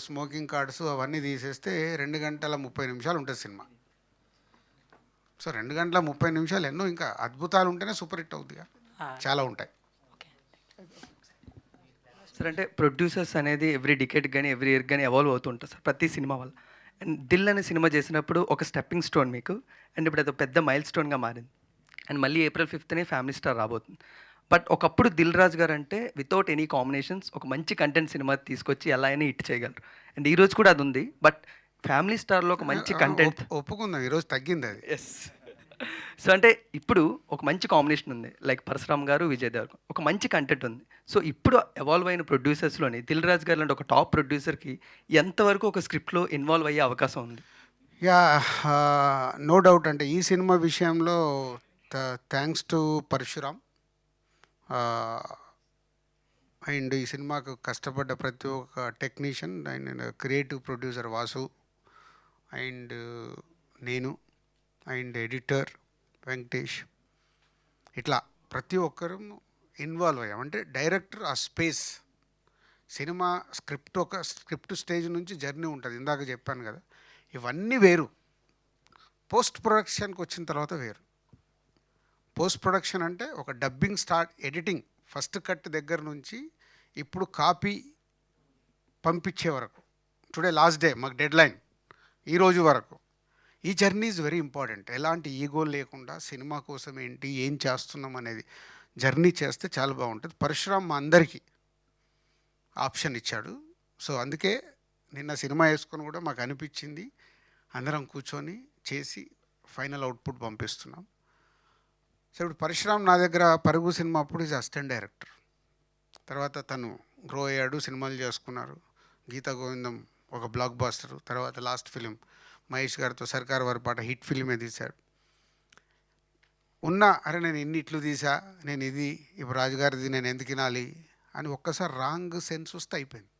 Smoking cards అవన్నీ తీసేస్తే రెండు గంటల ముప్పై నిమిషాలు ఉంటుంది సినిమా. సో రెండు గంటల ముప్పై నిమిషాలు ఎన్నో ఇంకా అద్భుతాలు ఉంటేనే సూపర్ హిట్ అవుతుందిగా చాలా ఉంటాయి. సార్ అంటే ప్రొడ్యూసర్స్ అనేది ఎవ్రీ డికెట్ కానీ ఎవ్రీ ఇయర్ కానీ ఎవాల్వ్ అవుతుంటారు సార్ ప్రతి సినిమా వల్ల. అండ్ దిల్ అనే సినిమా చేసినప్పుడు ఒక స్టెప్పింగ్ స్టోన్ మీకు. అండ్ ఇప్పుడు అది పెద్ద మైల్ స్టోన్గా మారింది. అండ్ మళ్ళీ ఏప్రిల్ ఫిఫ్త్నే ఫ్యామిలీ స్టార్ రాబోతుంది. బట్ ఒకప్పుడు దిల్ రాజు గారు అంటే వితౌట్ ఎనీ కాంబినేషన్స్ ఒక మంచి కంటెంట్ సినిమా తీసుకొచ్చి ఎలా అయినా హిట్ చేయగలరు. అండ్ ఈ రోజు కూడా అది ఉంది. బట్ ఫ్యామిలీ స్టార్లో ఒక మంచి కంటెంట్ ఒప్- ఒప్పుకుందాం. ఈరోజు తగ్గింది అది. ఎస్ సో అంటే ఇప్పుడు ఒక మంచి కాంబినేషన్ ఉంది. లైక్ పరశురామ్ గారు విజయ్ దేవర్ ఒక మంచి కంటెంట్ ఉంది. సో ఇప్పుడు ఎవాల్వ్ అయిన ప్రొడ్యూసర్స్లోని దిల్ రాజు గారు లాంటి ఒక టాప్ ప్రొడ్యూసర్కి ఎంతవరకు ఒక స్క్రిప్ట్లో ఇన్వాల్వ్ అయ్యే అవకాశం ఉంది? యా నో డౌట్ అంటే ఈ సినిమా విషయంలో థ్యాంక్స్ టు పరశురామ్. అండ్ ఈ సినిమాకు కష్టపడ్డ ప్రతి ఒక్క technician and creative producer Vasu and నేను అండ్ ఎడిటర్ వెంకటేష్. ఇట్లా ప్రతి ఒక్కరు ఇన్వాల్వ్ అయ్యాం. అంటే డైరెక్టర్ ఆ స్పేస్ సినిమా స్క్రిప్ట్ ఒక స్క్రిప్ట్ స్టేజ్ నుంచి జర్నీ ఉంటుంది. ఇందాక చెప్పాను కదా ఇవన్నీ వేరు. పోస్ట్ ప్రొడక్షన్కి వచ్చిన తర్వాత వేరు. పోస్ట్ ప్రొడక్షన్ అంటే ఒక dubbing start editing first cut దగ్గర నుంచి ఇప్పుడు కాపీ పంపించే వరకు. టుడే లాస్ట్ డే మాకు డెడ్ లైన్ ఈరోజు వరకు. ఈ జర్నీ ఈజ్ వెరీ ఇంపార్టెంట్ ఎలాంటి ఈగో లేకుండా సినిమా కోసం ఏంటి ఏం చేస్తున్నాం అనేది జర్నీ చేస్తే చాలా బాగుంటుంది. పరశురామ్ మా అందరికీ ఆప్షన్ ఇచ్చాడు. సో అందుకే నిన్న సినిమా వేసుకొని కూడా మాకు అనిపించింది. అందరం కూర్చొని చేసి ఫైనల్ అవుట్పుట్ పంపిస్తున్నాం. సో ఇప్పుడు పరశురామ్ నా దగ్గర పరుగు సినిమా అప్పుడు ఈజ్ అసిస్టెంట్ డైరెక్టర్ తర్వాత తను గ్రో అయ్యాడు సినిమాలు చేసుకున్నారు. గీతా గోవిందం ఒక బ్లాక్ బాస్టర్ తర్వాత లాస్ట్ ఫిలిం మహేష్ గారితో సర్కార్ వారి పాట హిట్ ఫిలిమే తీశాడు. ఉన్నా అరే నేను ఇన్ని ఇట్లు తీసా నేను ఇది ఇప్పుడు రాజుగారిది నేను ఎందుకు తినాలి అని ఒక్కసారి రాంగ్ సెన్స్ వస్తే అయిపోయింది.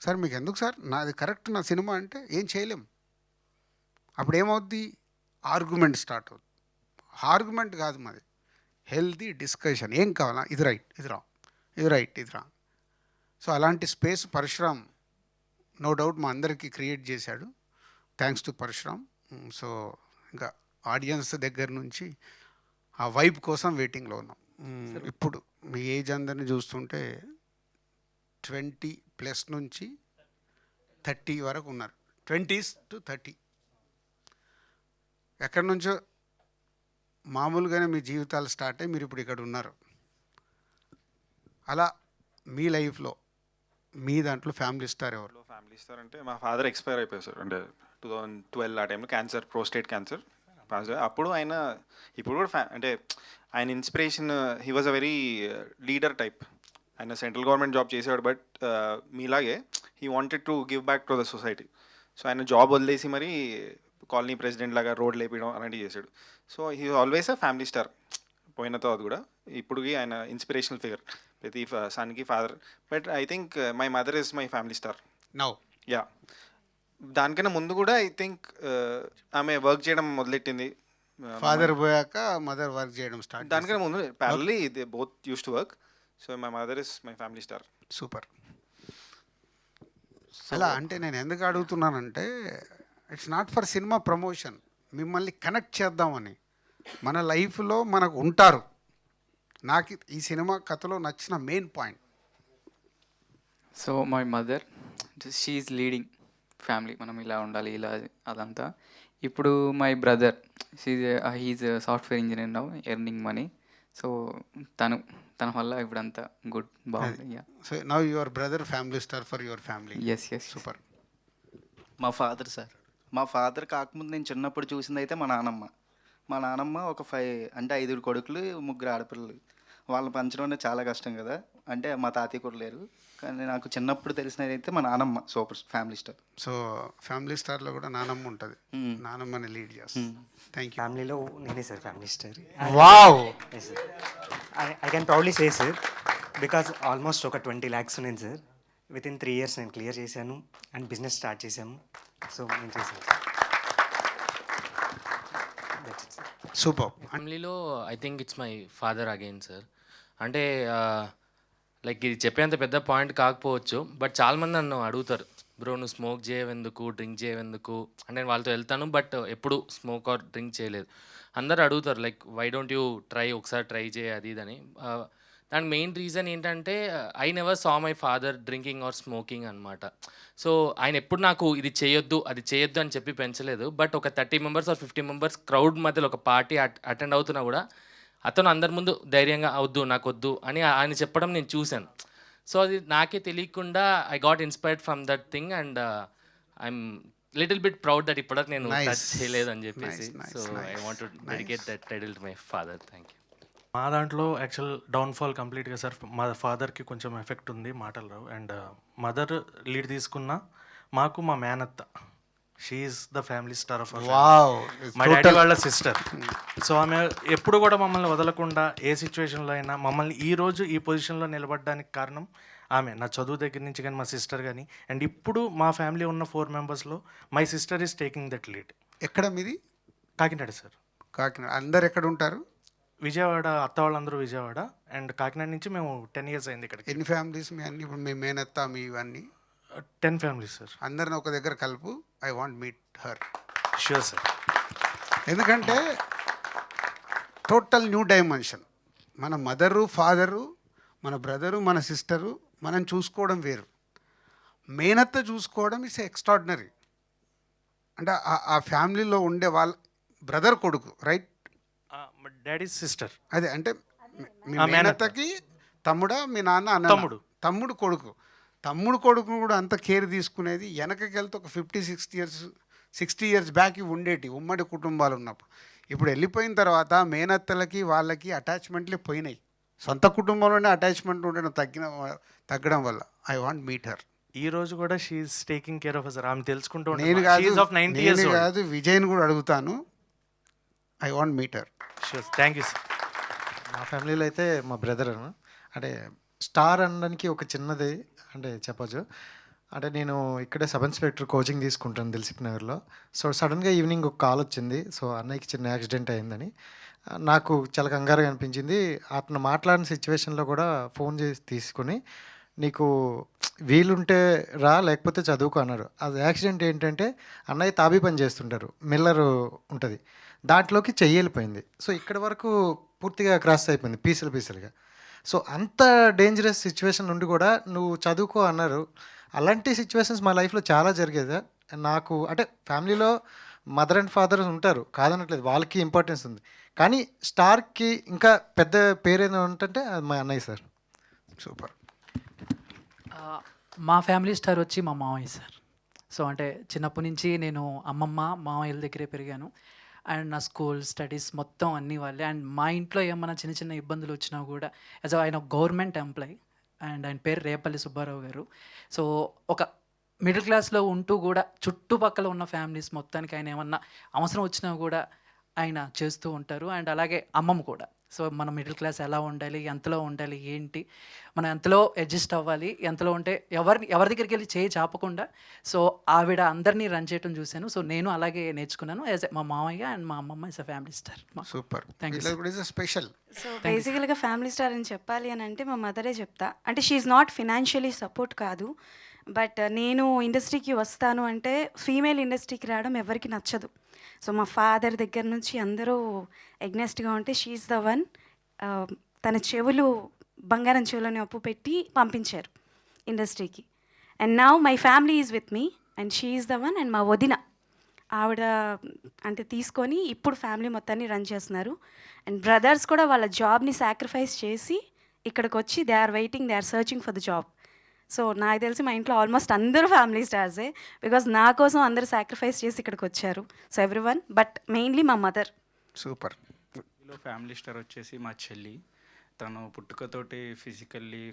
సార్ మీకు ఎందుకు సార్? నాది కరెక్ట్ నా సినిమా అంటే ఏం చేయలేం. అప్పుడు ఏమవుద్ది? ఆర్గ్యుమెంట్ స్టార్ట్ అవుద్ది. ఆర్గ్యుమెంట్ కాదు మాది. హెల్దీ డిస్కషన్ ఏం కావాలా? ఇది రైట్ ఇది రా ఇది రైట్ ఇది రా సో అలాంటి స్పేస్ పరశురామ్ నో డౌట్ మా అందరికీ క్రియేట్ చేశాడు. Thanks to Parasuram. సో ఇంకా ఆడియన్స్ దగ్గర నుంచి ఆ వైబ్ కోసం వెయిటింగ్లో ఉన్నాం. మ్, ఇప్పుడు మీ ఏజ్ అందరిని చూస్తుంటే ట్వంటీ ప్లస్ నుంచి థర్టీ వరకు ఉన్నారు. ట్వంటీస్ టు థర్టీ ఎక్కడి నుంచో మామూలుగానే మీ జీవితాలు స్టార్ట్ అయ్యి మీరు ఇప్పుడు ఇక్కడ ఉన్నారు. అలా మీ లైఫ్లో మీ దాంట్లో ఫ్యామిలీ స్టార్ ఎవరు? ఫ్యామిలీ స్టార్ అంటే మా ఫాదర్ ఎక్స్పైర్ అయిపోయారు సార్. అంటే టూ థౌజండ్ ట్వెల్వ్ ఆ టైంలో క్యాన్సర్ ప్రోస్టేట్ క్యాన్సర్. అప్పుడు ఆయన ఇప్పుడు కూడా ఫ్యా అంటే ఆయన inspiration he was a very leader type. ఆయన సెంట్రల్ గవర్నమెంట్ జాబ్ చేసేవాడు బట్ మీలాగే he wanted to give back to the society. So ఆయన జాబ్ వదిలేసి మరి కాలనీ ప్రెసిడెంట్ లాగా రోడ్ లేపడం అలాంటివి చేశాడు. So he always a family star. పోయిన తర్వాత కూడా ఇప్పుడుకి ఆయన ఇన్స్పిరేషనల్ ఫిగర్. ప్రతి సన్కి father. But I think my mother is my family star. Now. Yeah. దానికన్నా ముందు కూడా ఐ థింక్ ఆమె వర్క్ చేయడం మొదలెట్టింది. Uh, ఫాదర్ పోయాక మదర్ వర్క్ చేయడం స్టార్ట్ దానికన్నా ముందు parallelly they both use to work. So my mother is my family star. Super. అలా అంటే నేను ఎందుకు అడుగుతున్నానంటే it's not for cinema promotion మిమ్మల్ని కనెక్ట్ చేద్దామని. మన లైఫ్లో మనకు ఉంటారు. నాకు ఈ సినిమా కథలో నచ్చిన main point so my mother she's leading family మనం ఇలా ఉండాలి ఇలా అదంతా. ఇప్పుడు my brother she's he's software engineer now earning money so తను తన వల్ల ఇప్పుడంతా గుడ్ బాగుంది. So now your brother family star for your family yes yes super మా ఫాదర్ సార్ మా ఫాదర్ కాకముందు నేను చిన్నప్పుడు చూసింది అయితే మా నానమ్మ. మా నానమ్మ ఒక ఫైవ్ అంటే ఐదుగురు కొడుకులు ముగ్గురు ఆడపిల్లలు. వాళ్ళని పెంచడం అనేది చాలా కష్టం కదా. అంటే మా తాతయ్య కూడా లేరు. కానీ నాకు చిన్నప్పుడు తెలిసినది అయితే మా నానమ్మ super family star. So family స్టార్లో కూడా నానమ్మ ఉంటుంది. నానమ్మని లీడ్ చేస్తాం. థ్యాంక్ యూ ఫ్యామిలీలో నేనే sir family star. Wow! Yes sir I I can proudly say sir because almost ఒక ట్వంటీ ల్యాక్స్ ఉన్నాను sir with in three years నేను క్లియర్ చేశాను అండ్ బిజినెస్ స్టార్ట్ చేశాము. సో నేను. సూపర్. ఫ్యామిలీలో I think it's my father again sir. అంటే like ఇది చెప్పేంత పెద్ద పాయింట్ కాకపోవచ్చు బట్ చాలామంది నన్ను అడుగుతారు. బ్రో నువ్వు స్మోక్ చేయవెందుకు? డ్రింక్ చేయవెందుకు? అంటే నేను వాళ్ళతో వెళ్తాను బట్ ఎప్పుడు స్మోక్ ఆర్ డ్రింక్ చేయలేదు. అందరు అడుగుతారు like why don't you try? ఒకసారి ట్రై చేయ అది ఇదని దానికి మెయిన్ రీజన్ ఏంటంటే I never saw my father drinking or smoking అనమాట సో ఆయన ఎప్పుడు నాకు ఇది చేయొద్దు అది చేయొద్దు అని చెప్పి పెంచలేదు. బట్ ఒక thirty members or fifty members crowd మధ్యలో ఒక పార్టీ అటెండ్ అవుతున్నా కూడా అతను అందరి ముందు ధైర్యంగా అవద్దు నాకు వద్దు అని ఆయన చెప్పడం నేను చూశాను. సో అది నాకే తెలియకుండా I got inspired from that thing and I'm little bit proud that ఇప్పటివరకు నేను. టచ్ చేయలేదు అని చెప్పేసి. So I want to dedicate that title to my father thank you మా దాంట్లో యాక్చువల్ డౌన్ఫాల్ కంప్లీట్గా సార్ మా ఫాదర్కి కొంచెం ఎఫెక్ట్ ఉంది మాటలు రావు. అండ్ మదర్ లీడ్ తీసుకున్న మాకు మా మేనత్త. She's the family star of మా డాడీ వాళ్ళ సిస్టర్ సో ఆమె ఎప్పుడు కూడా మమ్మల్ని వదలకుండా ఏ సిచ్యువేషన్లో అయినా మమ్మల్ని ఈ రోజు ఈ పొజిషన్లో నిలబడడానికి కారణం ఆమె. నా చదువు దగ్గర నుంచి కానీ మా సిస్టర్ కానీ. అండ్ ఇప్పుడు మా ఫ్యామిలీ ఉన్న ఫోర్ మెంబర్స్లో my sister is taking that lead ఎక్కడ మీది? కాకినాడ సార్ కాకినాడ. అందరు ఎక్కడ ఉంటారు? విజయవాడ అత్త వాళ్ళందరూ విజయవాడ. అండ్ కాకినాడ నుంచి మేము టెన్ ఇయర్స్ అయింది ఇక్కడికి. ఎన్ని ఫ్యామిలీస్ మీ అన్ని ఇప్పుడు మీ మేనత్త మీ ఇవన్నీ? టెన్ ఫ్యామిలీస్ సార్ అందరిని ఒక దగ్గర కలుపు. I want meet her sure sir ఎందుకంటే టోటల్ న్యూ డైమెన్షన్ మన మదరు ఫాదరు మన బ్రదరు మన సిస్టరు మనం చూసుకోవడం వేరు. మేనత్త చూసుకోవడం ఇస్ ఎక్స్ట్రాడినరీ అంటే ఆ ఫ్యామిలీలో ఉండే వాళ్ళ బ్రదర్ కొడుకు రైట్ డాడీ సిస్టర్. అదే అంటే మీ-. మేనత్తకి తమ్ముడా మీ నాన్న అన్న తమ్ముడు. తమ్ముడు కొడుకు. తమ్ముడు కొడుకు కూడా అంత కేర్ తీసుకునేది వెనకకి వెళ్తే ఒక fifty sixty years sixty years back ఉమ్మడి ఉమ్మడి కుటుంబాలు ఉన్నప్పుడు. ఇప్పుడు వెళ్ళిపోయిన తర్వాత మేనత్తలకి వాళ్ళకి అటాచ్మెంట్లే పోయినాయి. సొంత కుటుంబంలోనే అటాచ్మెంట్ ఉండడం తగ్గిన తగ్గడం వల్ల. I want meet her. ఈ రోజు కూడా she's taking care of sir ఆమె తెలుసుకుంటూ నేను కాదు నేను ఇయర్స్ కాదు విజయ్ని కూడా అడుగుతాను. I want meet her. Sure thank you sir మా ఫ్యామిలీలో అయితే మా బ్రదర్ అంటే స్టార్ అనడానికి ఒక చిన్నది అంటే చెప్పొచ్చు. అంటే నేను ఇక్కడే సబ్ ఇన్స్పెక్టర్ కోచింగ్ తీసుకుంటాను దిల్సిప్ నగర్లో. సో సడన్గా ఈవినింగ్ ఒక కాల్ వచ్చింది. సో అన్నయ్యకి చిన్న యాక్సిడెంట్ అయిందని. నాకు చాలా కంగారుగా అనిపించింది. అతను మాట్లాడిన సిచ్యువేషన్లో కూడా ఫోన్ చేసి తీసుకొని నీకు వీలుంటే రా లేకపోతే చదువుకో అన్నారు అది యాక్సిడెంట్ ఏంటంటే అన్నయ్య తాబీ పని చేస్తుంటారు. మిల్లర్ ఉంటుంది. దాంట్లోకి చెయ్యి వెళ్ళిపోయింది. సో ఇక్కడ వరకు పూర్తిగా క్రాస్ అయిపోయింది పీసులు పీసులుగా. సో అంత డేంజరస్ సిచ్యువేషన్ నుండి కూడా నువ్వు చదువుకో అన్నారు. అలాంటి సిచ్యువేషన్స్ మా లైఫ్లో చాలా జరిగేది. నాకు అంటే ఫ్యామిలీలో మదర్ అండ్ ఫాదర్ ఉంటారు కాదనట్లేదు వాళ్ళకి ఇంపార్టెన్స్ ఉంది. కానీ స్టార్కి ఇంకా పెద్ద పేరు ఏదైనా ఉంటుంటే అది మా అన్నయ్య సార్. సూపర్. మా ఫ్యామిలీ స్టార్ వచ్చి మా మామయ్య సార్. సో అంటే చిన్నప్పటి నుంచి నేను అమ్మమ్మ మామయ్యల దగ్గరే పెరిగాను. అండ్ నా స్కూల్ స్టడీస్ మొత్తం అన్నీ వాళ్ళే. అండ్ మా ఇంట్లో ఏమైనా చిన్న చిన్న ఇబ్బందులు వచ్చినా కూడా యాజ్ ఆయన గవర్నమెంట్ ఎంప్లాయ్ అండ్ ఆయన పేరు రేపల్లి సుబ్బారావు గారు. సో ఒక మిడిల్ క్లాస్లో ఉంటూ కూడా చుట్టుపక్కల ఉన్న ఫ్యామిలీస్ మొత్తానికి ఆయన ఏమన్నా అవసరం వచ్చినా కూడా ఆయన చేస్తూ ఉంటారు. అండ్ అలాగే అమ్మమ్మ కూడా. సో మన మిడిల్ క్లాస్ ఎలా ఉండాలి ఎంతలో ఉండాలి ఏంటి మనం ఎంతలో అడ్జస్ట్ అవ్వాలి ఎంతలో ఉంటే ఎవరిని ఎవరి దగ్గరికి వెళ్ళి చేయి చాపకుండా సో ఆవిడ అందరినీ రన్ చేయడం చూశాను. సో నేను అలాగే నేర్చుకున్నాను యాజ్ మా మామయ్య అండ్ మా అమ్మమ్మ is a family star super. Special so బేసికల్గా ఫ్యామిలీ స్టార్ అని చెప్పాలి అని అంటే మా మదరే చెప్తా. అంటే షీఈ్ నాట్ ఫినాన్షియలీ సపోర్ట్ కాదు. బట్ నేను ఇండస్ట్రీకి వస్తాను అంటే ఫీమేల్ ఇండస్ట్రీకి రావడం ఎవరికి నచ్చదు. సో మా ఫాదర్ దగ్గర నుంచి అందరూ ఎగ్నెస్ట్గా ఉంటే షీఈ్ ద వన్ తన చెవులు బంగారం చెవులని అప్పు పెట్టి పంపించారు ఇండస్ట్రీకి. And now my family is with me and she's the one and మా వదిన. ఆవిడ అంటే తీసుకొని ఇప్పుడు ఫ్యామిలీ మొత్తాన్ని రన్ చేస్తున్నారు. అండ్ బ్రదర్స్ కూడా వాళ్ళ జాబ్ని సాక్రిఫైస్ చేసి ఇక్కడికి వచ్చి they are waiting they are searching for the job. So నాకు తెలిసి మా ఇంట్లో ఆల్మోస్ట్ అందరూ ఫ్యామిలీ స్టార్సే బికాజ్ నా కోసం అందరూ సాక్రిఫైస్ చేసి ఇక్కడికి వచ్చారు. So everyone but mainly మా మదర్. సూపర్. లో ఫ్యామిలీ స్టార్ వచ్చేసి మా చెల్లి. తను పుట్టుకతోటి ఫిజికల్లీ